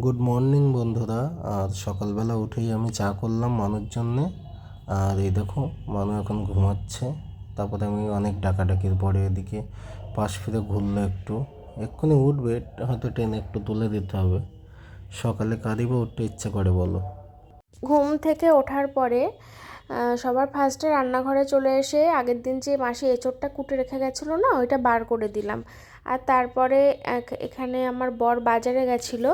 Good morning বন্ধুরা। আর সকালবেলা উঠেই আমি চা করলাম মানুর জন্যে। আর এই দেখো, মানু এখন ঘুমাচ্ছে। তারপরে আমি অনেক ডাকাডাকির পরে এদিকে পাশ ফিরে ঘুরলো একটু। এক্ষুনি উঠবে, হয়তো টেনে একটু তুলে দিতে হবে। সকালে কারিব উঠতে ইচ্ছে করে, বলো। ঘুম থেকে ওঠার পরে সবার ফার্স্টে রান্নাঘরে চলে এসে আগের দিন যে মাসি এঁচোড়টা কুটে রেখে গেছিল না, ওইটা বার করে দিলাম। আর তারপরে এখানে আমার বর বাজারে গেছিল।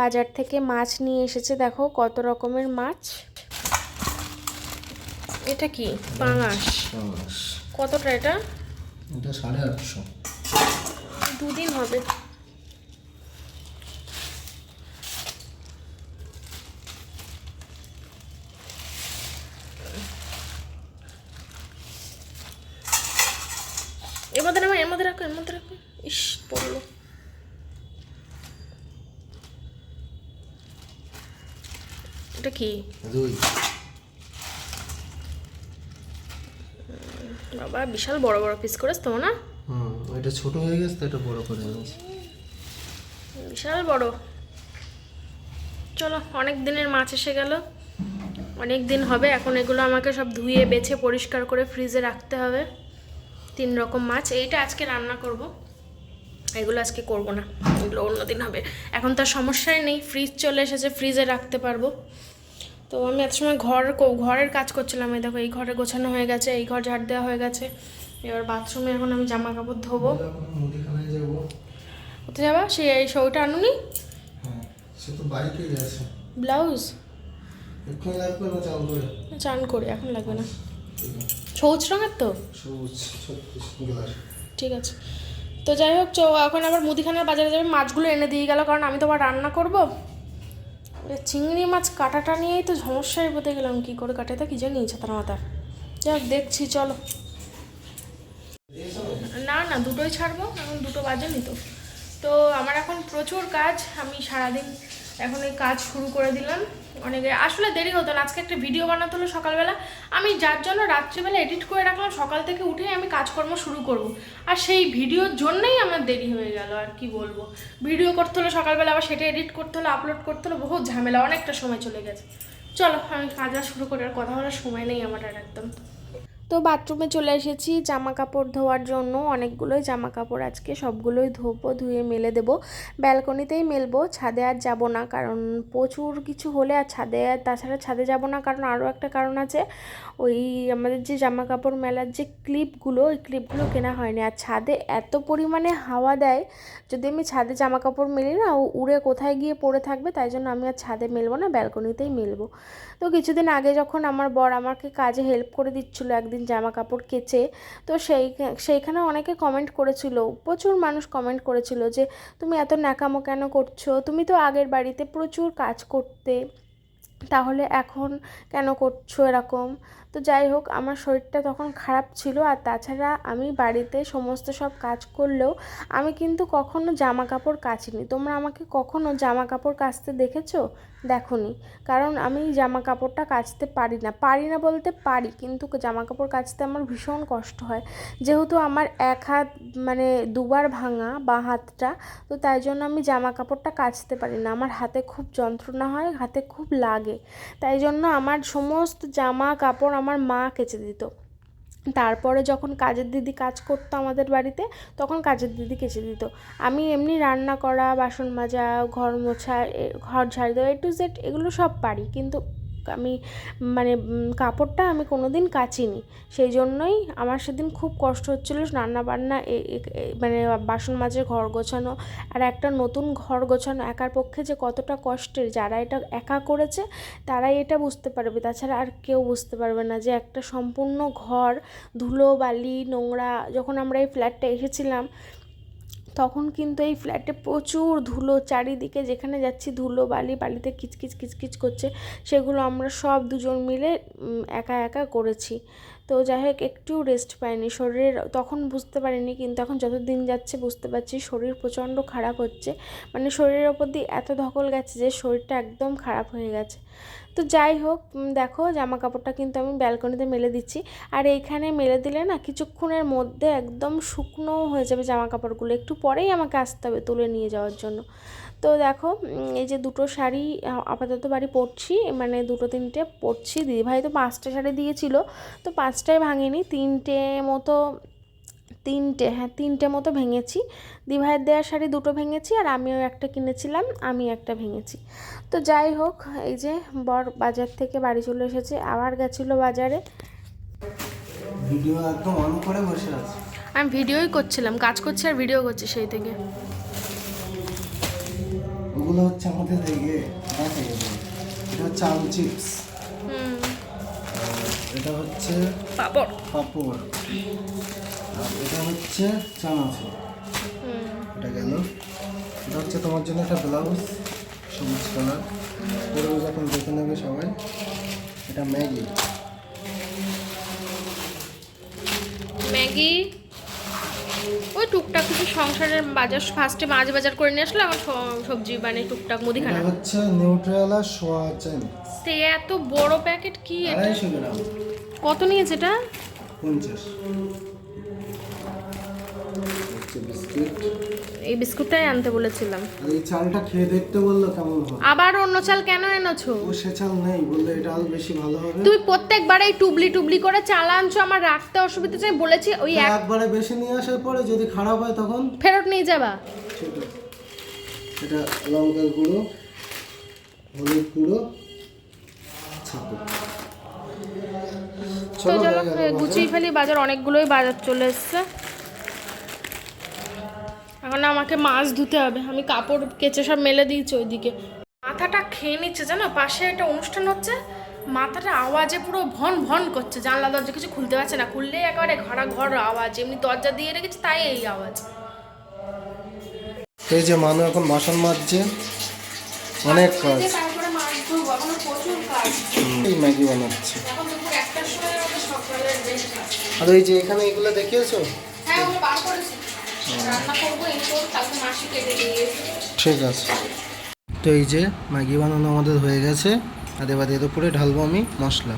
বাজার থেকে মাছ নিয়ে এসেছে দেখো কত রকমের মাছ। এটা কি? পাঙাশ। কতটা এটা? এটা সাড়ে আটশো। দুদিন হবে এর মধ্যে নামা এর মধ্যে রাখো এর মধ্যে রাখো ইস পড়ল এটা কি? দুই। বাবা বিশাল বড় বড় পিস করেছ তো না? হুম এটা ছোট হয়ে গেছে তো এটা বড় করে নিয়েছি বিশাল বড়। চলো অনেক দিনের মাছ এসে গেল। অনেক দিন হবে এখন এগুলো আমাকে সব ধুয়ে বেছে পরিষ্কার করে ফ্রিজে রাখতে হবে। তিন রকম মাছ। এইটা আজকে রান্না করব। এগুলো আজকে করব না। এগুলো অন্যদিন হবে। এখন তার সমস্যাই নেই। ফ্রিজ চলে এসেছে ফ্রিজে রাখতে পারব। তো আমি এত সময় ঘর ঘরের কাজ করছিলাম এই দেখো এই ঘরে গোছানো হয়ে গেছে এই ঘর ঝাড় দেওয়া হয়ে গেছে। এবার বাথরুমে এখন আমি জামা কাপড় ধোবো। কোথায় যাবা? সেই এই শোটা আনুনি? হ্যাঁ সে তো ব্লাউজ? এক্ষুনি লাগবে না চাল করে? চান করে এখন লাগবে না। সবুজ রঙের তো? সবুজ ঠিক আছে। তো যাই হোক এখন আবার মুদিখানার বাজারে যাবে মাছগুলো এনে দিয়ে গেল কারণ আমি তো আবার রান্না করব। চিংড়ি মাছ কাটাটা নিয়েই তো সমস্যায় পেতে গেলাম, কী করে কাটে তা কি জানি ছাতার মাথার যাক, দেখছি, চলো। না না, দুটোই ছাড়বো, এখন দুটো বাজেনি তো। তো আমার এখন প্রচুর কাজ, আমি সারাদিন এখন এই কাজ শুরু করে দিলাম। অনেকে আসলে দেরি হতো না, আজকে একটা ভিডিও বানাতে হলো সকালবেলা। আমি যার জন্য রাত্রিবেলা এডিট করে রাখলাম, সকাল থেকে উঠে আমি কাজকর্ম শুরু করব। আর সেই ভিডিওর জন্যই আমার দেরি হয়ে গেল, আর কি বলব। ভিডিও করতে হলো সকালবেলা, আবার সেটা এডিট করতে হলো আপলোড করতে হলো বহুত ঝামেলা, অনেকটা সময় চলে গেছে। চলো, আমি কাজ শুরু করি, আর কথা বলার সময় নেই আমার আর একদম। তো বাথরুমে চলে এসেছি জামা কাপড় ধোয়ার জন্য। অনেকগুলোই জামা কাপড় আজকে সবগুলোই ধোবো, ধুয়ে মেলে দেবো। ব্যালকনিতেই মেলবো, ছাদে আর যাব না কারণ প্রচুর কিছু হলে আর ছাদে আর তাছাড়া ছাদে যাব না কারণ আরও একটা কারণ আছে। ওই আমাদের যে জামা কাপড় মেলার যে ক্লিপগুলো, ওই ক্লিপগুলো কেনা হয়নি। আর ছাদে এত পরিমাণে হাওয়া দেয়, যদি আমি ছাদে জামা কাপড় মেলি না, ও উড়ে কোথায় গিয়ে পড়ে থাকবে? তাই জন্য আমি আর ছাদে মেলবো না, ব্যালকনিতেই মেলবো। তো কিছুদিন আগে যখন আমার বর আমাকে কাজে হেল্প করে দিচ্ছিল, একদিন জামা কাপড় কেচে, তো সেই, সেইখানে অনেকে কমেন্ট করেছিল, প্রচুর মানুষ কমেন্ট করেছিল যে, তুমি এত ন্যাকামো কেন করছ? তুমি তো আগের বাড়িতে প্রচুর কাজ করতে, তাহলে এখন কেন করছ এরকম? তো যাই হোক, আমার শরীরটা তখন খারাপ ছিল। আর তাছাড়া আমি বাড়িতে সমস্ত সব কাজ করলেও আমি কিন্তু কখনো জামা কাপড় কাচিনি। তোমরা আমাকে কখনো জামা কাপড় কাচতে দেখেছ? দেখোনি। কারণ আমি জামা কাপড়টা কাচতে পারি না। পারি না বলতে পারি, কিন্তু জামা কাপড় কাচতে আমার ভীষণ কষ্ট হয়। যেহেতু আমার এক হাত মানে দুবার ভাঙা বা হাতটা, তো তাই জন্য আমি জামা কাপড়টা কাচতে পারি না। আমার হাতে খুব যন্ত্রণা হয়, হাতে খুব লাগে। তাই জন্য আমার সমস্ত জামা কাপড় আমার মা কেচে দিত। তারপরে যখন কাজের দিদি কাজ করতো আমাদের বাড়িতে, তখন কাজের দিদি কেচে দিত। আমি এমনি রান্না করা, বাসন মাজা, ঘর মোছা ঘর ঝাড় দেওয়া এ টু জেড এগুলো সব পারি। কিন্তু আমি মানে কাপড়টা আমি কোনো দিন কাচিনি। সেই জন্যই আমার সেদিন খুব কষ্ট হচ্ছিল রান্না বান্না এ- এ- এ- মানে বাসন মাজে ঘর গোছানো আর একটা নতুন ঘর গোছানো। একার পক্ষে যে কতটা কষ্টের, যারা এটা একা করেছে তারাই এটা বুঝতে পারবে। তাছাড়া আর কেউ বুঝতে পারবে না যে একটা সম্পূর্ণ ঘর ধুলো বালি নোংরা, যখন আমরা এই ফ্ল্যাটটা এসেছিলাম তখন কিন্তু এই ফ্ল্যাটে প্রচুর ধুলো, চারিদিকে যেখানে যাচ্ছি ধুলো, বালি, বালিতে কিচকিচ কিচকিচ করছে। সেগুলো আমরা সব দুজন মিলে একা একা করেছি। তো যাই হোক, একটু রেস্ট পাইনি। শরীরের তখন বুঝতে পারিনি, কিন্তু এখন যত দিন যাচ্ছে বুঝতে পারছি শরীর প্রচণ্ড খারাপ হচ্ছে। মানে শরীরের ওপর দিয়ে এত ধকল গেছে যে শরীরটা একদম খারাপ হয়ে গেছে। তো যাই হোক দেখো জামা কাপড়টা কিন্তু আমি ব্যালকনিতে মেলে দিচ্ছি। আর এইখানে মেলে দিলে না কিছুক্ষণের মধ্যে একদম শুকনো হয়ে যাবে জামা কাপড়গুলো একটু পরেই আমাকে আসতে হবে তুলে নিয়ে যাওয়ার জন্য। তো দেখো এই যে দুটো শাড়ি আপাতত বাড়ি পরছি মানে দুটো তিনটে পরছি। দিদিভাই তো পাঁচটা শাড়ি দিয়েছিল, তো পাঁচটায় ভাঙিনি, তিনটে মতো, তিনটে হ্যাঁ তিনটে মতো ভেঙেছি। দিভাইয়ের দেওয়ার শাড়ি দুটো ভেঙেছি, আর আমিও একটা কিনেছিলাম আমি একটা ভেঙেছি। তো যাই হোক এই যে বর বাজার থেকে বাড়ি চলে এসেছে আবার গেছিল বাজারে। ভিডিও একদম অন করে বসে আছে। আমি ভিডিওই করছিলাম কাজ করছি আর ভিডিও করছি সেই থেকে। ওগুলো হচ্ছে আমাদের থেকে এটা হচ্ছে আলু চিপস। এটা হচ্ছে পাপড়। পাপড়। আর এটা হচ্ছে চানাচুর। এটা গেল। এটা হচ্ছে তোমার জন্য একটা ব্লাউজ। সবুজ কালার পরে যখন দেখে নেবে সবাই এটা ম্যাগি। ম্যাগি? ওই টুকটাক কিছু সংসারের বাজার ফার্স্টে মাছ বাজার করে নিয়ে আসলো এখন সবজি মানে টুকটাক মুদিখানা। হচ্ছে নিউট্রেলা সোয়া চান। সে এত বড় প্যাকেট কি এটা? গ্রাম। কত নিয়েছে এটা? পঞ্চাশ। হচ্ছে বিস্কিট। এই বিস্কুটটাই আনতে বলেছিলাম। এই চালটা খেয়ে দেখতে বলল কেমন হবে? আবার অন্য চাল কেন এনেছো? ও সে চাল নেই বলল এটা আরও বেশি ভালো হবে। তুমি প্রত্যেকবার এই টুবলি টুবলি করে চাল আনছো আমার রাখতে অসুবিধা চাই বলেছি ওই এক একবারে বেশি নিয়ে আসার পরে যদি খারাপ হয় তখন? ফেরত নিয়ে যাবা। এটা লঙ্কার গুঁড়ো হলুদ গুঁড়ো ছাতু তো চলো হয়ে? গুছিয়ে ফেলি বাজার অনেকগুলোই বাজার চলে এসছে। এখন আমাকে মাছ ধুতে হবে। আমি কাপড় কেচে সব মেলে দিয়েছি ওইদিকে। মাথাটা খেয়ে নিচ্ছে জানো? পাশে একটা অনুষ্ঠান হচ্ছে। মাথাটা আওয়াজে পুরো ভন ভন করছে। জানলা দরজা কিছু খুলতে পারছে না। খুললেই একেবারে ঘরা ঘর আওয়াজ। এমনি দরজা দিয়ে রেখেছে তাই এই আওয়াজ। এই যে মানু এখন বাসন মাজছে। অনেক কাজ। প্রচুর কাজ। ম্যাগি বানাচ্ছে। আর ওই যে এখানে এগুলো দেখিয়েছো? হ্যাঁ বার করেছি। ঠিক আছে। তো এই যে ম্যাগি বানানো আমাদের হয়ে গেছে, আর এবার এর উপরে ঢালবো আমি মশলা।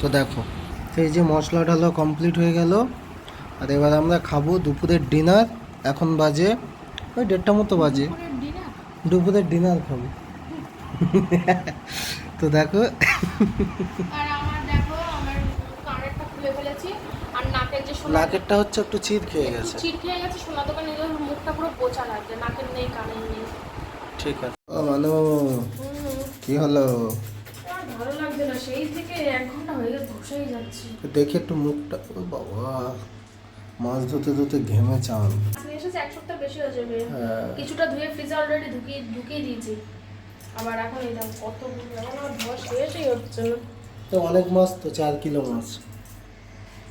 তো দেখো তো এই যে মশলা ঢালো কমপ্লিট হয়ে গেল, আর এবার আমরা খাব দুপুরের ডিনার এখন বাজে, ওই দেড়টা মতো বাজে। দুপুরের ডিনার খাব। তো দেখো আমার কানেরটা খুলে ফেলেছি আর নাকের যে সোনা নাকেরটা হচ্ছে একটু চির খেয়ে গেছে। চির খেয়ে গেছে সোনা দোকানে গেলে মুখটা পুরো বোচা লাগছে নাকের নেই কানের নেই। ঠিক আছে। ও মানু কি হলো? ভালো লাগছে না সেই থেকে এক ঘণ্টা হয়ে গেছে বসেই যাচ্ছি। দেখি একটু মুখটা ও বাবা মাছ ধুতে ধুতে ঘেমে চান। এসেছে এক সপ্তাহ বেশি হয়ে যাবে। হ্যাঁ। কিছুটা ধুয়ে ফ্রিজে অলরেডি ঢুকিয়ে ঢুকিয়ে দিয়েছি। আবার এখন এই দাম কত আমার ধোয়া শেষই হচ্ছে না। তো অনেক মাছ তো চার কিলো মাছ।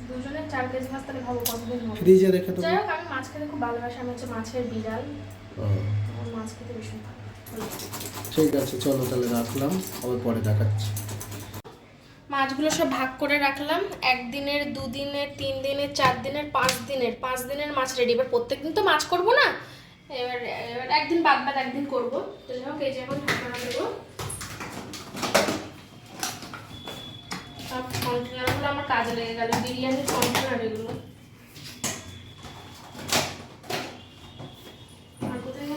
দুজনের চার কেজি মাছ তাহলে ভাবো কতদিন হবে? ফ্রিজে রেখে তো যাই হোক আমি মাছ খেতে খুব ভালোবাসি আমি হচ্ছে মাছের বিড়াল। আমার মাছ খেতে ভীষণ ভালো ঠিক আছে চলো তাহলে রাখলাম। আবার পরে দেখাচ্ছি। মাছগুলো সব ভাগ করে রাখলাম। একদিনের দুদিনের তিন দিনের চার দিনের পাঁচ দিনের পাঁচ দিনের মাছ রেডি এবার প্রত্যেকদিন তো মাছ করব না। এবার এবার একদিন বাদ বাদ একদিন করব। তো যাই হোক এই যে এখন ঢাকনা দেবো। সব কন্টেনারগুলো আমার কাজে লেগে গেল বিরিয়ানির কন্টেনার এগুলো আর কোথায়?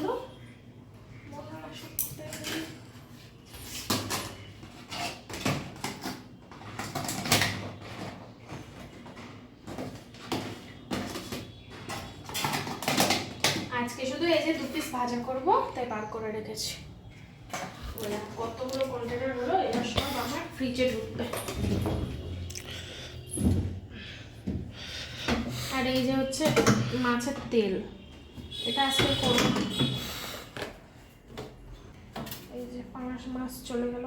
আজকে শুধু এই যে দু পিস ভাজা করব, তাই বার করে রেখেছি ওই দেখো কতগুলো কন্টেনার হলো এরা সব আমার ফ্রিজে ঢুকবে আর এই যে হচ্ছে মাছের তেল। এটা আজকে করব। এই যে পাঁচ মাস চলে গেল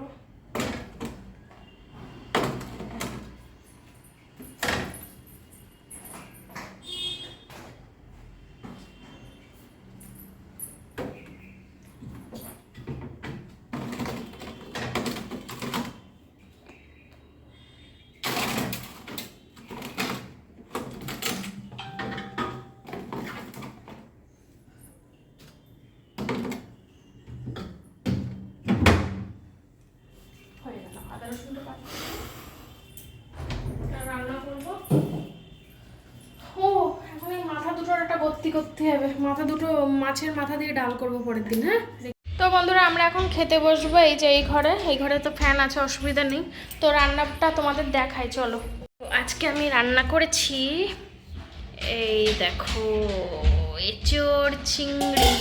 হয়ে গেল আদা রসুনটা বাটা। এবার রান্না করব ও এখন এই মাথা দুটোর একটা ভর্তি করতে হবে। মাথা দুটো মাছের মাথা দিয়ে ডাল করব পরের দিন হ্যাঁ? তো বন্ধুরা, আমরা এখন খেতে বসবো এই যে এই ঘরে। এই ঘরে তো ফ্যান আছে, অসুবিধা নেই। তো রান্নাটা তোমাদের দেখাই, চলো। আজকে আমি রান্না করেছি এই দেখো এচোর চিংড়ি।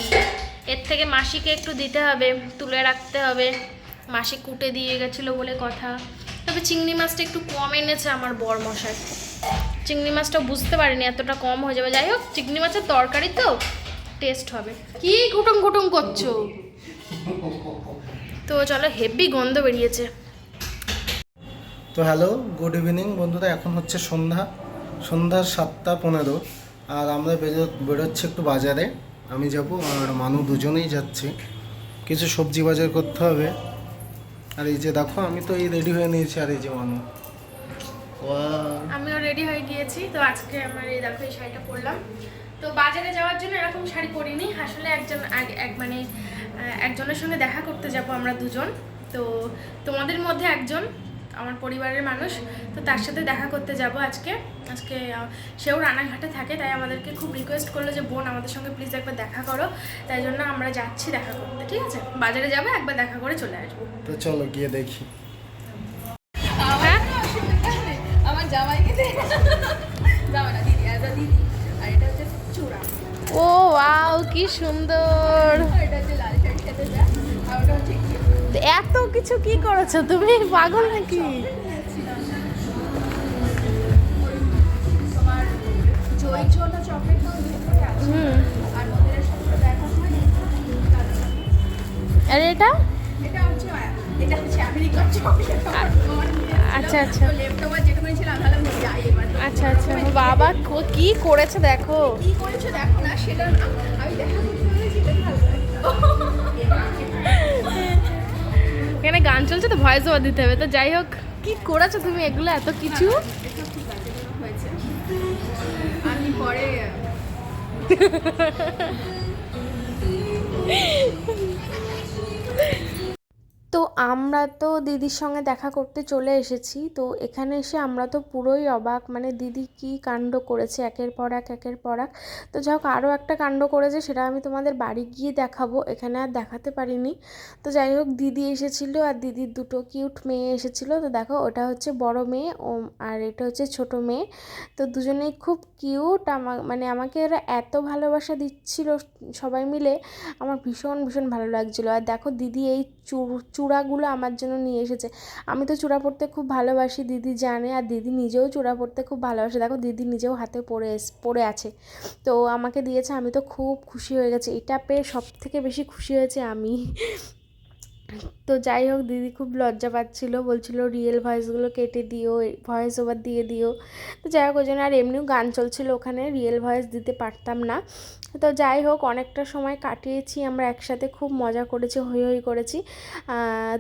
এর থেকে মাসিকে একটু দিতে হবে, তুলে রাখতে হবে। মাসি কুটে দিয়ে গেছিল বলে কথা। তবে চিংড়ি মাছটা একটু কম এনেছে আমার বর মশাই চিংড়ি মাছটা বুঝতে পারিনি, এতটা কম হয়ে যাবে। যাই হোক, চিংড়ি মাছের তরকারি তো টেস্ট হবে। কি কুটুম কুটুম করছ? তো চলো, হেভি গন্ধ বেরিয়েছে। তো হ্যালো, গুড ইভিনিং বন্ধুরা, এখন হচ্ছে সন্ধ্যা। সন্ধ্যা সাতটা পনেরো, আর আমরা বেরো, বেরোচ্ছি একটু বাজারে। আমি যাব আর মানু দুজনেই যাচ্ছি। কিছু সবজি বাজার করতে হবে। আর এই যে দেখো, আমি তো এই রেডি হয়ে নিয়েছি, আর এই যে মানু! আমিও রেডি হয়ে গিয়েছি। তো আজকে আমার এই দেখো এই শাড়িটা পরলাম। তো বাজারে যাওয়ার জন্য এরকম শাড়ি পরিনি। আসলে একজন এক- মানে একজনের সঙ্গে দেখা করতে যাব আমরা দুজন। তো তোমাদের মধ্যে একজন আমার পরিবারের মানুষ। তো তার সাথে দেখা করতে যাব আজকে। আজকে সেও রানাঘাটে থাকে তাই আমাদেরকে খুব রিকোয়েস্ট করল যে বোন আমাদের সঙ্গে প্লিজ একবার দেখা করো। তাই জন্য আমরা যাচ্ছি দেখা করতে ঠিক আছে? বাজারে যাব একবার দেখা করে চলে আসব। তো চলো গিয়ে দেখি। জামাইকে জামাই না দিদি এটা দিদি। আর এটা হচ্ছে চূড়া। ও ওয়াও কি সুন্দর। এটা হচ্ছে লাল শাড়ি খেতে যা। আর ওটা হচ্ছে এত কিছু কি করেছ তুমি? পাগল নাকি? আর এটা? এটা হচ্ছে এটা হচ্ছে আমেরিকার চকলেট আচ্ছা, আচ্ছা। ছিল ভাবলাম যাই এবার। আচ্ছা আচ্ছা বাবা কো- করেছে দেখো? কি করেছ দেখো না সেটা আমি এখানে গান চলছে তো ভয়েস ওভার দিতে হবে তো যাই হোক। কি করেছ তুমি এগুলো এত কিছু? আমি পরে তো আমরা তো দিদির সঙ্গে দেখা করতে চলে এসেছি, তো এখানে এসে আমরা তো পুরোই অবাক মানে দিদি কি কাণ্ড করেছে, একের পর এক, একের পর এক। তো যাই হোক, আরও একটা কাণ্ড করেছে, সেটা আমি তোমাদের বাড়ি গিয়ে দেখাবো, এখানে আর দেখাতে পারিনি। তো যাই হোক, দিদি এসেছিল আর দিদির দুটো কিউট মেয়ে এসেছিল। তো দেখো, ওটা হচ্ছে বড় মেয়ে ও আর এটা হচ্ছে ছোট মেয়ে। তো দুজনেই খুব কিউট, আমা মানে আমাকে ওরা এত ভালোবাসা দিচ্ছিল সবাই মিলে, আমার ভীষণ ভীষণ ভালো লাগছিল। আর দেখো, দিদি এই চূড় চূড়াগুলো আমার জন্য নিয়ে এসেছে। আমি তো চূড়া পরতে খুব ভালোবাসি, দিদি জানে, আর দিদি নিজেও চূড়া পরতে খুব ভালোবাসে। দেখো, দিদি নিজেও হাতে এস- পরে আছে। তো আমাকে দিয়েছে, আমি তো খুব খুশি হয়ে গেছি। এটা পেয়ে সব থেকে বেশি খুশি হয়েছে আমি। তো যাই হোক, দিদি খুব লজ্জা পাচ্ছিল, বলছিল রিয়েল ভয়েসগুলো কেটে দিও ভয়েস ওভার দিয়ে দিও। তো যাই হোক, ওই জন্য আর এমনিও গান চলছিল ওখানে রিয়েল ভয়েস দিতে পারতাম না। তো যাই হোক, অনেকটা সময় কাটিয়েছি, আমরা একসাথে খুব মজা করেছি, হই হই করেছি।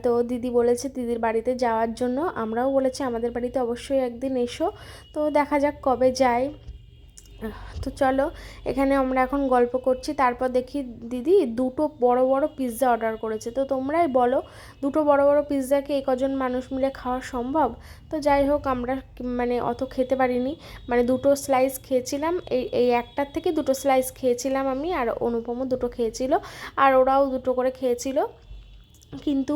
তো দিদি বলেছে দিদির বাড়িতে যাওয়ার জন্য, আমরাও বলেছি আমাদের বাড়িতে অবশ্যই একদিন এসো। তো দেখা যাক কবে যাই। তো চলো, এখানে আমরা এখন গল্প করছি। তারপর দেখি দিদি দুটো বড় বড় পিৎজা অর্ডার করেছে। তো তোমরাই বলো, দুটো বড় বড় পিৎজাকে এই কজন মানুষ মিলে খাওয়া সম্ভব? তো যাই হোক, আমরা মানে অত খেতে পারিনি। মানে দুটো স্লাইস খেয়েছিলাম, এই এই একটার থেকে দুটো স্লাইস খেয়েছিলাম আমি, আর অনুপমও দুটো খেয়েছিল, আর ওরাও দুটো করে খেয়েছিল। কিন্তু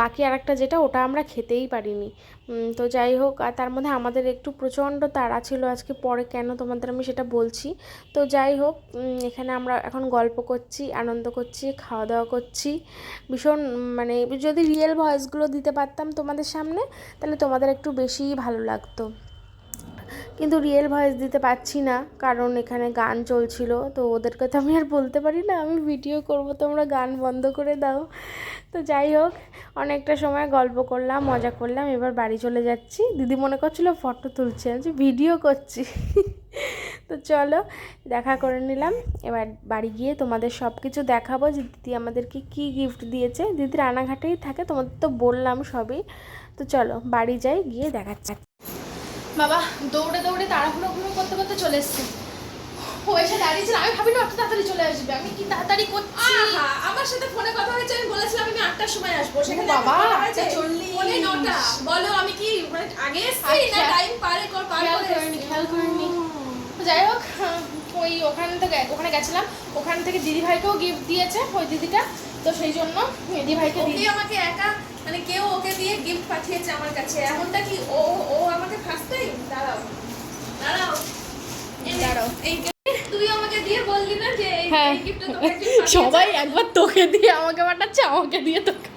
বাকি আরেকটা যেটা, ওটা আমরা খেতেই পারিনি। তো যাই হোক, আর তার মধ্যে আমাদের একটু প্রচণ্ড তাড়া ছিল আজকে, পরে কেন তোমাদের আমি সেটা বলছি। তো যাই হোক এখানে আমরা এখন গল্প করছি, আনন্দ করছি খাওয়া দাওয়া করছি। ভীষণ মানে যদি রিয়েল ভয়েসগুলো দিতে পারতাম তোমাদের সামনে, তাহলে তোমাদের একটু বেশিই ভালো লাগতো। কিন্তু রিয়েল ভয়েস দিতে পারছি না, কারণ এখানে গান চলছিল, তো ওদেরকে তো আমি আর বলতে পারি না, আমি ভিডিও করব, তোমরা গান বন্ধ করে দাও। তো যাই হোক, অনেকটা সময় গল্প করলাম, মজা করলাম, এবার বাড়ি চলে যাচ্ছি। দিদি মনে করছিল ফটো তুলছে, আমি ভিডিও করছি। তো চলো, দেখা করে নিলাম। এবার বাড়ি গিয়ে তোমাদের সব কিছু দেখাবো, যে দিদি আমাদেরকে কী গিফট দিয়েছে। দিদি রানাঘাটেই থাকে, তোমাদের তো বললাম সবই। তো চলো, বাড়ি যাই, গিয়ে দেখাচ্ছি। বাবা দৌড়ে দৌড়ে তাড়াহুড়ো হুড়ো করতে করতে চলে এসছে। ও এসে দাঁড়িয়েছিল আমি ভাবিনি অত তাড়াতাড়ি চলে আসবে। আমি কি তাড়াতাড়ি করছি? আমার সাথে ফোনে কথা হয়েছে আমি বলেছিলাম আমি আটটার সময় আসব সেখানে বাবা? আটটা চল্লিশ। পৌনে নটা। বলো আমি কি মানে আগে এসছি না আচ্ছা। টাইম পারে কর পার খেয়াল করে করিনি খেয়াল করিনি। যাই হোক ওই ওখান থেকে ওখানে গেছিলাম। ওখান থেকে দিদি ভাইকেও গিফট দিয়েছে ওই দিদিটা। তো সেই জন্য দিদি ভাইকে দিদি আমাকে একা মানে কেউ ওকে দিয়ে গিফট পাঠিয়েছে আমার কাছে। এমনটা কি ও ও আমাকে ফার্স্ট টাইম দাঁড়াও। দাঁড়াও দাঁড়াও। এই তুই আমাকে দিয়ে বললি না যে এই হ্যাঁ। গিফটটা তোকে সবাই একবার তোকে দিয়ে আমাকে পাঠাচ্ছে আমাকে দিয়ে তোকে।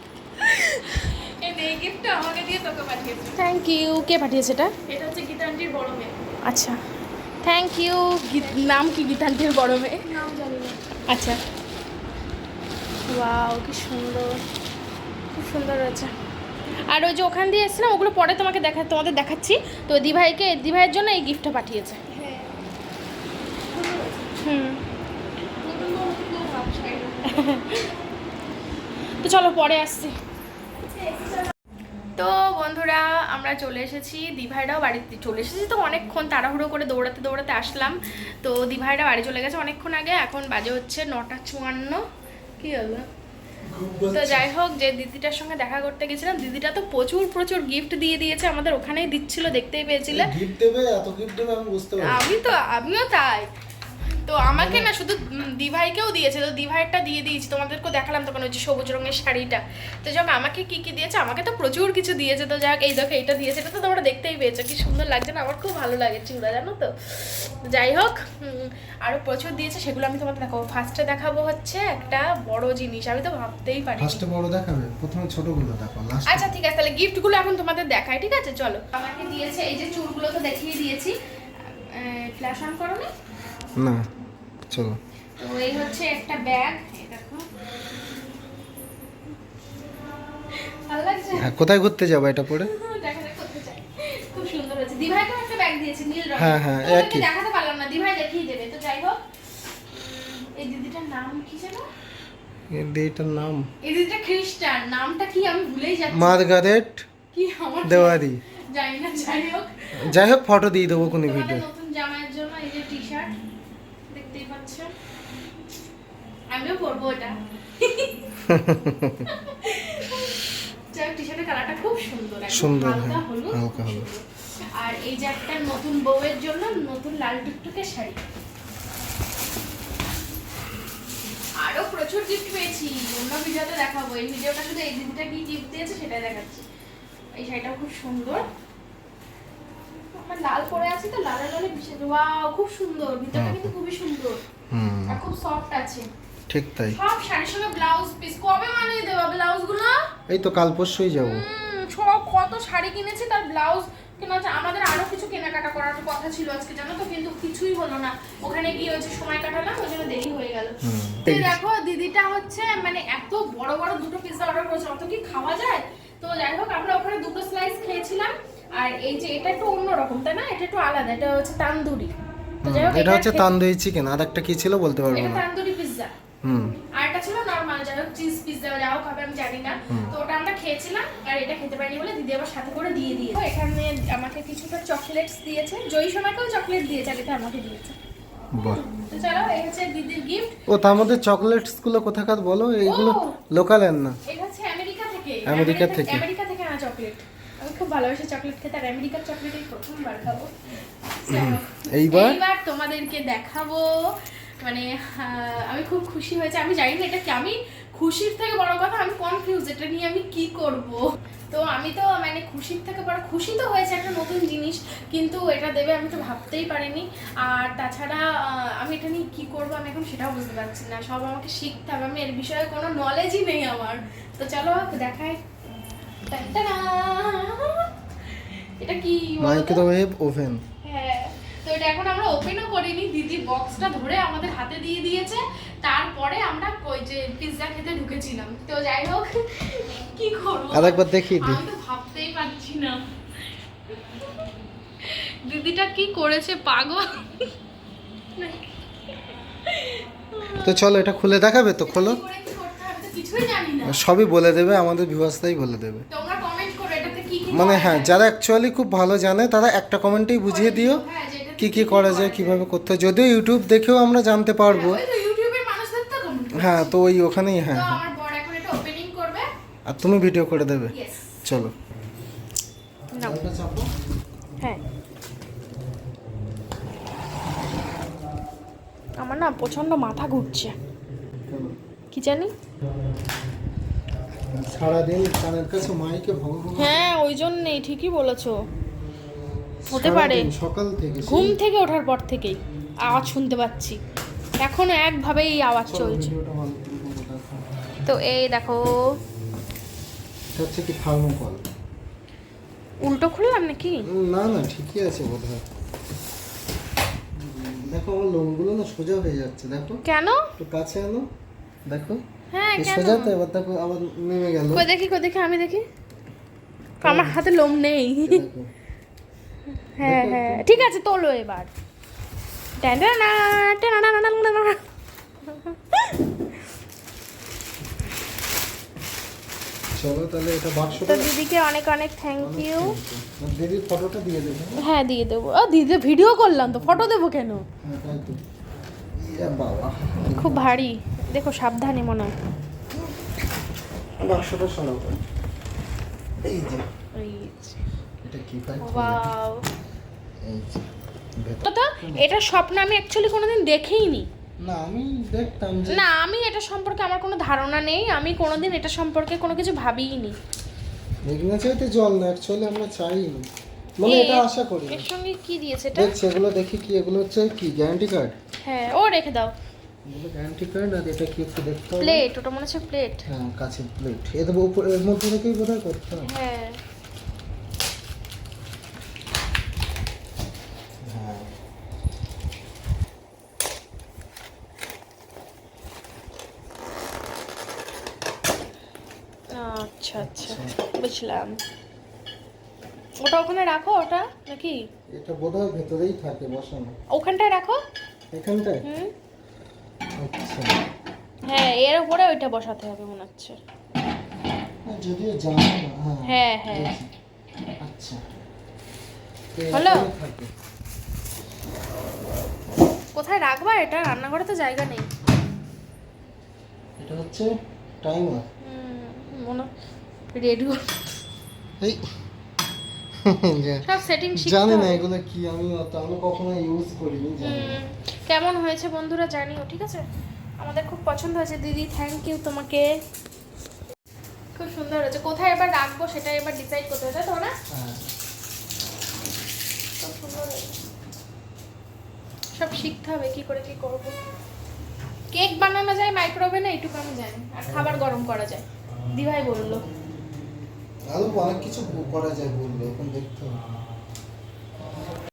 এই গিফটটা আমাকে দিয়ে তোকে পাঠিয়েছে। থ্যাংক ইউ কে পাঠিয়েছে এটা? এটা হচ্ছে গীতাঞ্জির বড় মেয়ে। আচ্ছা। থ্যাংক ইউ নাম কি গীতাঞ্জলির বড় মেয়ে? নাম জানি না। আচ্ছা। ওয়াও, কি সুন্দর। খুব সুন্দর হয়েছে। আর ওই যে ওখান দিয়ে এসেছিলাম ওগুলো পরে তোমাকে দেখা, তোমাদের দেখাচ্ছি। তো দিভাইকে, দিভাইয়ের জন্য এই গিফটটা পাঠিয়েছে। হুম। তো চলো পরে আসছি। তো বন্ধুরা, আমরা চলে এসেছি দিভাইরাও বাড়িতে, চলে এসেছি তো অনেকক্ষণ তাড়াহুড়ো করে দৌড়াতে দৌড়াতে আসলাম। তো দিভাইরা বাড়ি চলে গেছে অনেকক্ষণ আগে, এখন বাজে হচ্ছে নটা চুয়ান্ন। কি হলো? তো যাই হোক যে দিদিটার সঙ্গে দেখা করতে গেছিলাম দিদিটা তো প্রচুর প্রচুর গিফট দিয়ে দিয়েছে আমাদের ওখানেই দিচ্ছিল দেখতেই পেয়েছিলে। গিফট দেবে এত গিফট দেবে আমি বুঝতে পারছি। আমি তো আমিও তাই। তো আমাকে না শুধু দিভাইকেও দিয়েছে তো দিভাইয়েরটা দিয়ে দিয়েছি তোমাদেরকেও দেখালাম তখন ওই যে সবুজ রঙের শাড়িটা। তো যাক আমাকে কি কি দিয়েছে? আমাকে তো প্রচুর কিছু দিয়েছে তো যাক এই দেখো এইটা দিয়েছে এটা তো তোমরা দেখতেই পেয়েছ কি সুন্দর লাগছে না? আমার খুব ভালো লাগে চূড়া জানো তো? যাই হোক উম, আরও প্রচুর দিয়েছে সেগুলো আমি তোমাদের দেখাবো। ফার্স্টে দেখাবো হচ্ছে একটা বড় জিনিস আমি তো ভাবতেই পারি ফার্স্টে বড় দেখাবে? প্রথমে ছোটগুলো দেখো লাস্ট আচ্ছা ঠিক আছে তাহলে গিফটগুলো এখন তোমাদের দেখাই ঠিক আছে? চলো। আমাকে দিয়েছে এই যে চুলগুলো তো দেখিয়ে দিয়েছি। ফ্ল্যাশ অন করো না না। চলো। তো এই হচ্ছে একটা ব্যাগ হ্যাঁ কোথায় ঘুরতে যাব এটা পরে? দেখা যাক করতে চাই খুব সুন্দর হয়েছে। দিভাইকেও একটা ব্যাগ দিয়েছে নীল রঙের। হ্যাঁ, হ্যাঁ, একই। দেখাতে পারলাম না দিভাই দেখিয়ে দেবে। তো যাই হোক এই দিদিটার নাম কি যেন? এটার নাম? এই দিদিটা খ্রিস্টান নামটা কি আমি ভুলেই যাচ্ছি। মার্গারেট কি আমার দেওয়ারি। জানি না যাই হোক। যাই হোক ফটো দিয়ে দেবো কোনো ভিডিও নতুন জামাইয়ের জন্য এই যে দেখতেই পাচ্ছ আমিও পরবো এটা। খুব সুন্দর সুন্দর, হালকা হ্যাঁ, হলুদ। আর এই যে একটা নতুন বউয়ের জন্য নতুন লাল টুকটুকে শাড়ি। আরও প্রচুর গিফট পেয়েছি। অন্য ভিডিওতে দেখাবো। এই ভিডিওটা শুধু এই দিদিটা কি গিফট দিয়েছে সেটাই দেখাচ্ছি। এই শাড়িটাও খুব সুন্দর। আমার লাল পরে আছে তো লালে লালে বিশেষ ওয়াও খুব সুন্দর। ভিতরটা কিন্তু খুবই সুন্দর। হুম। আর খুব সফট আছে। ঠিক তাই। সব শাড়ির সঙ্গে ব্লাউজ পিস কবে বানিয়ে দেবা ব্লাউজগুলো এই তো কাল পরশুই যাব। সব কত শাড়ি কিনেছি তার ব্লাউজ কেনা আমাদের আরও কিছু কেনাকাটা করার কথা ছিল আজকে জানো তো? কিন্তু কিছুই হলো না। ওখানে গিয়ে হচ্ছে সময় কাটালাম ওই জন্য দেরি হয়ে গেল। তো দেখো দিদিটা হচ্ছে মানে এত বড় বড় দুটো পিৎজা অর্ডার করেছে। অত কি খাওয়া যায়? তো যাই হোক আমরা ওখানে দুটো স্লাইস খেয়েছিলাম। আর এই যে এটা একটু অন্যরকম তাই না? এটা একটু আলাদা এটা হচ্ছে তান্দুরি। তো যাই হোক এটা হচ্ছে তান্দুরি চিকেন আর একটা কি ছিল বলতে পারব না। তান্দুরি পিৎজা হুম। আর একটা ছিল নর্মাল যাই হোক চিজ পিৎজা যা হোক হবে আমি জানি না। তো ওটা আমরা খেয়েছিলাম আর এটা খেতে পারিনি বলে দিদি আবার সাথে করে দিয়ে দিয়ে এখানে আমাকে কিছুটা চকলেটস দিয়েছে। জয়ী সোনাকেও চকলেট দিয়েছে আর এটা আমাকে দিয়েছে। ও তার মধ্যে চকলেটসগুলো কোথাকার বলো? এইগুলো ও। লোকালের না? এটা আমেরিকা থেকে। আমেরিকা থেকে। আমেরিকা থেকে আনা চকলেট খুব ভালোবাসি চকলেট খেতে আর আমেরিকার চকলেট এই প্রথমবার খাব। এইবার? এইবার তোমাদেরকে দেখাবো। মানে আমি খুব খুশি হয়েছে। আমি জানি না এটা কি আমি খুশির থেকে বড় কথা আমি কনফিউজ এটা নিয়ে আমি কি করব? তো আমি তো মানে খুশির থেকে বড় খুশি তো হয়েছে একটা নতুন জিনিস কিন্তু এটা দেবে আমি তো ভাবতেই পারিনি। আর তাছাড়া আমি এটা নিয়ে কি করব আমি এখন সেটাও বুঝতে পারছি না। সব আমাকে শিখতে হবে। আমি এর বিষয়ে কোনো নলেজই নেই আমার। তো চলো দেখাই। টানটানা। এটা কি? মাইক্রোওয়েভ ওভেন হ্যাঁ। তো এটা এখন আমরা ওপেনও করিনি। দিদি বক্সটা ধরে আমাদের হাতে দিয়ে দিয়েছে। তারপরে আমরা ওই যে পিৎজা খেতে ঢুকেছিলাম। তো যাই হোক কি করব? আর একবার দেখিয়ে দিই আমি তো ভাবতেই পারছি না। দিদিটা কি করেছে পাগল? তো চলো এটা খুলে দেখাবে তো? খোলো। সবই বলে দেবে আমাদের ভিউয়ার্সরাই বলে দেবে। তোমরা কমেন্ট করো এটাতে কি কি মানে হ্যাঁ যারা অ্যাকচুয়ালি খুব ভালো জানে তারা একটা কমেন্টেই বুঝিয়ে দিও হ্যাঁ, কি কি করা যায় কীভাবে করতে হয় যদিও ইউটিউব দেখেও আমরা জানতে পারব। comment করছে। হ্যাঁ তো ওই ওখানেই হ্যাঁ হ্যাঁ। আর তুমি ভিডিও করে দেবে। চলো। হ্যাঁ। আমার না প্রচণ্ড মাথা ঘুরছে। কি জানি? সারাদিন কানের কাছে মাইকে ভগবান হ্যাঁ ওই জন্যেই ঠিকই বলেছ। হতে পারে। সকাল থেকে ঘুম থেকে ওঠার পর থেকেই আওয়াজ শুনতে পাচ্ছি। এখনও একভাবেই এই আওয়াজ চলছে। তো এই দেখো। হচ্ছে কি থার্মোকল উল্টো খুললাম নাকি? না না ঠিকই আছে বোধহয়। দেখো আমার লোমগুলো না সোজা হয়ে যাচ্ছে দেখো। কেন? একটু কাছে আনো দেখো। হ্যাঁ কেন? সোজা তো এবার দেখো আবার নেমে গেল। কই দেখি কই দেখি আমি দেখি? আমার হাতে লোম নেই। হ্যাঁ হ্যাঁ ঠিক আছে তোলো এবার। ট্যান্ডানা, ট্যানানানানানানা। চলো তাহলে এটা তো বাক্সটা দিদিকে অনেক অনেক থ্যাংক ইউ দিদির ফটোটা দিয়ে দেবে। হ্যাঁ দিয়ে দেবো। ও দিদি ভিডিও করলাম তো ফটো দেবো কেন? হ্যাঁ খুব ভারী। দেখো সাবধানে মনে হয়। বাক্সটা সরাও এই যে। এটা কি পাই? এই যে। তো তো এটা স্বপ্ন আমি অ্যাকচুয়ালি কোনোদিন দেখেইনি। না আমি দেখতাম না আমি এটা সম্পর্কে আমার কোনো ধারণা নেই। আমি কোনোদিন এটা সম্পর্কে কোনো কিছু ভাবিইনি। চাইতে জল না অ্যাকচুয়ালি আমরা চাইনি। মানে এটা আশা করি এর সঙ্গে কি দিয়েছে এটা? দেখছি এগুলো দেখি কি এগুলো হচ্ছে কি গ্যারান্টি কার্ড হ্যাঁ ও রেখে দাও। এগুলো গ্যারান্টি কার্ড আর এটা কি একটু দেখতে হবে। প্লেট ওটা মনে হচ্ছে প্লেট হ্যাঁ কাছের প্লেট এর উপর এর মধ্যে থেকেই বোধহয় করতে হবে হ্যাঁ। হ্যাঁ। আচ্ছা। আচ্ছা। বুঝলাম। ওটা ওখানে রাখো ওটা নাকি? এটা বোধহয় ভেতরেই থাকে বসানো। ওখানটায় রাখো? এখানটায়? হুম। আচ্ছা। হ্যাঁ এর উপরে ওইটা বসাতে হবে মনে হচ্ছে। যদিও জানো না হ্যাঁ হ্যাঁ হ্যাঁ। আচ্ছা। হলো? কোথায় রাখবা এটা? রান্নাঘরে তো জায়গা নেই। এটা হচ্ছে টাইমার হুম, মনে রেডিও এই সব সেটিং জানি না এগুলো কি আমি অত আমি কখনো ইউজ করিনি জানি কেমন হয়েছে বন্ধুরা জানিও ঠিক আছে? আমাদের খুব পছন্দ হয়েছে। দিদি থ্যাংক ইউ তোমাকে। খুব সুন্দর হয়েছে। কোথায় এবার রাখব সেটা এবার ডিসাইড করতে হবে তো না? হ্যাঁ। সব শিখতে হবে কি করে কি করব। কেক বানানো যায় মাইক্রোওভেনে এইটুকু আমি জানি। আর খাবার গরম করা যায়। দিভাই বলল। আরও অনেক কিছু করা যায় বলল এখন দেখতে হবে